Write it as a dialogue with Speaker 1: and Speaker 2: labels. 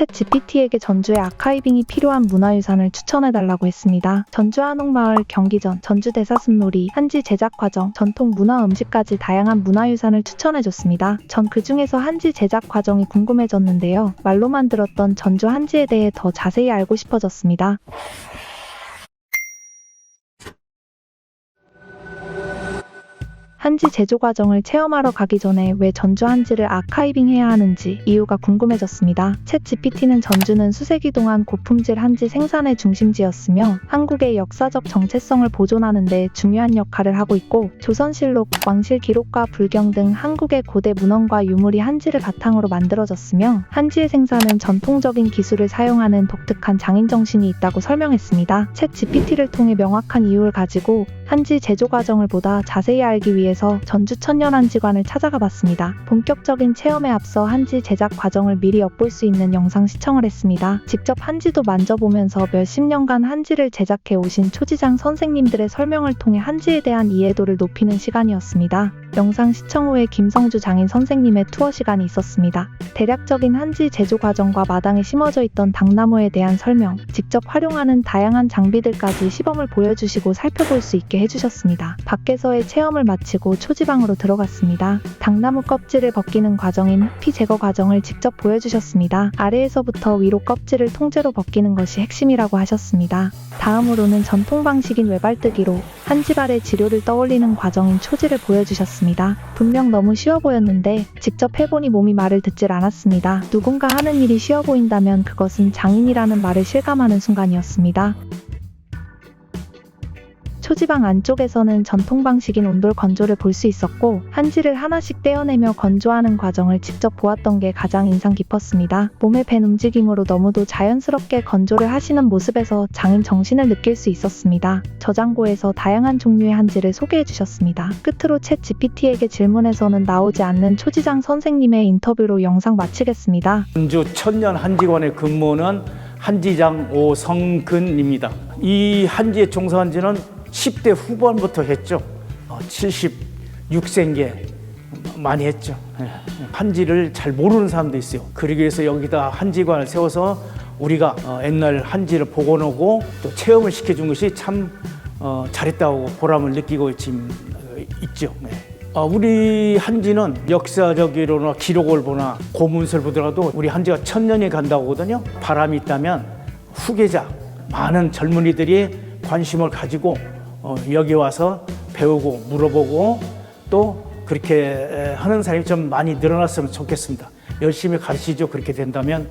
Speaker 1: 챗 GPT에게 전주의 아카이빙이 필요한 문화유산을 추천해달라고 했습니다. 전주 한옥마을, 경기전, 전주 대사슴놀이, 한지 제작 과정, 전통 문화 음식까지 다양한 문화유산을 추천해줬습니다. 전 그 중에서 한지 제작 과정이 궁금해졌는데요. 말로만 들었던 전주 한지에 대해 더 자세히 알고 싶어졌습니다. 한지 제조 과정을 체험하러 가기 전에 왜 전주 한지를 아카이빙 해야 하는지 이유가 궁금해졌습니다. 챗 GPT는 전주는 수세기 동안 고품질 한지 생산의 중심지였으며 한국의 역사적 정체성을 보존하는 데 중요한 역할을 하고 있고 조선실록, 왕실 기록과 불경 등 한국의 고대 문헌과 유물이 한지를 바탕으로 만들어졌으며 한지의 생산은 전통적인 기술을 사용하는 독특한 장인 정신이 있다고 설명했습니다. 챗 GPT를 통해 명확한 이유를 가지고 한지 제조 과정을 보다 자세히 알기 위해 서 전주 천년한 지관을 찾아가 봤습니다. 본격적인 체험에 앞서 한지 제작 과정을 미리 엿볼 수 있는 영상 시청을 했습니다. 직접 한지도 만져보면서 몇십 년간 한지를 제작해 오신 초지장 선생님들의 설명을 통해 한지에 대한 이해도를 높이는 시간이었습니다. 영상 시청 후에 김성주 장인 선생님의 투어 시간이 있었습니다. 대략적인 한지 제조 과정과 마당에 심어져 있던 당나무에 대한 설명, 직접 활용하는 다양한 장비들까지 시범을 보여주시고 살펴볼 수 있게 해주셨습니다. 밖에서의 체험을 마치고 초지방으로 들어갔습니다. 당나무 껍질을 벗기는 과정인 피 제거 과정을 직접 보여주셨습니다. 아래에서부터 위로 껍질을 통째로 벗기는 것이 핵심이라고 하셨습니다. 다음으로는 전통 방식인 외발뜨기로 한 지발의 지료를 떠올리는 과정인 초지를 보여주셨습니다. 분명 너무 쉬워 보였는데 직접 해보니 몸이 말을 듣질 않았습니다. 누군가 하는 일이 쉬워 보인다면 그것은 장인이라는 말을 실감하는 순간이었습니다. 초지방 안쪽에서는 전통 방식인 온돌 건조를 볼 수 있었고 한지를 하나씩 떼어내며 건조하는 과정을 직접 보았던 게 가장 인상 깊었습니다. 몸의 밴 움직임으로 너무도 자연스럽게 건조를 하시는 모습에서 장인 정신을 느낄 수 있었습니다. 저장고에서 다양한 종류의 한지를 소개해 주셨습니다. 끝으로 챗 GPT에게 질문에서는 나오지 않는 초지장 선생님의 인터뷰로 영상 마치겠습니다.
Speaker 2: 전주 천년 한지관에 근무하는 한지장 오성근입니다. 이 한지에 종사한 지는 10대 후반부터 했죠. 76세인게 많이 했죠. 예. 한지를 잘 모르는 사람도 있어요. 그러기 위해서 여기다 한지관을 세워서 우리가 어, 옛날 한지를 복원하고 또 체험을 시켜준 것이 참 어, 잘했다고 보람을 느끼고 지금 어, 있죠. 네. 어, 우리 한지는 역사적으로나 기록을 보나 고문서를 보더라도 우리 한지가 천 년이 간다고 하거든요. 바람이 있다면 후계자, 많은 젊은이들이 관심을 가지고 어, 여기 와서 배우고 물어보고 또 그렇게 하는 사람이 좀 많이 늘어났으면 좋겠습니다. 열심히 가르치죠. 그렇게 된다면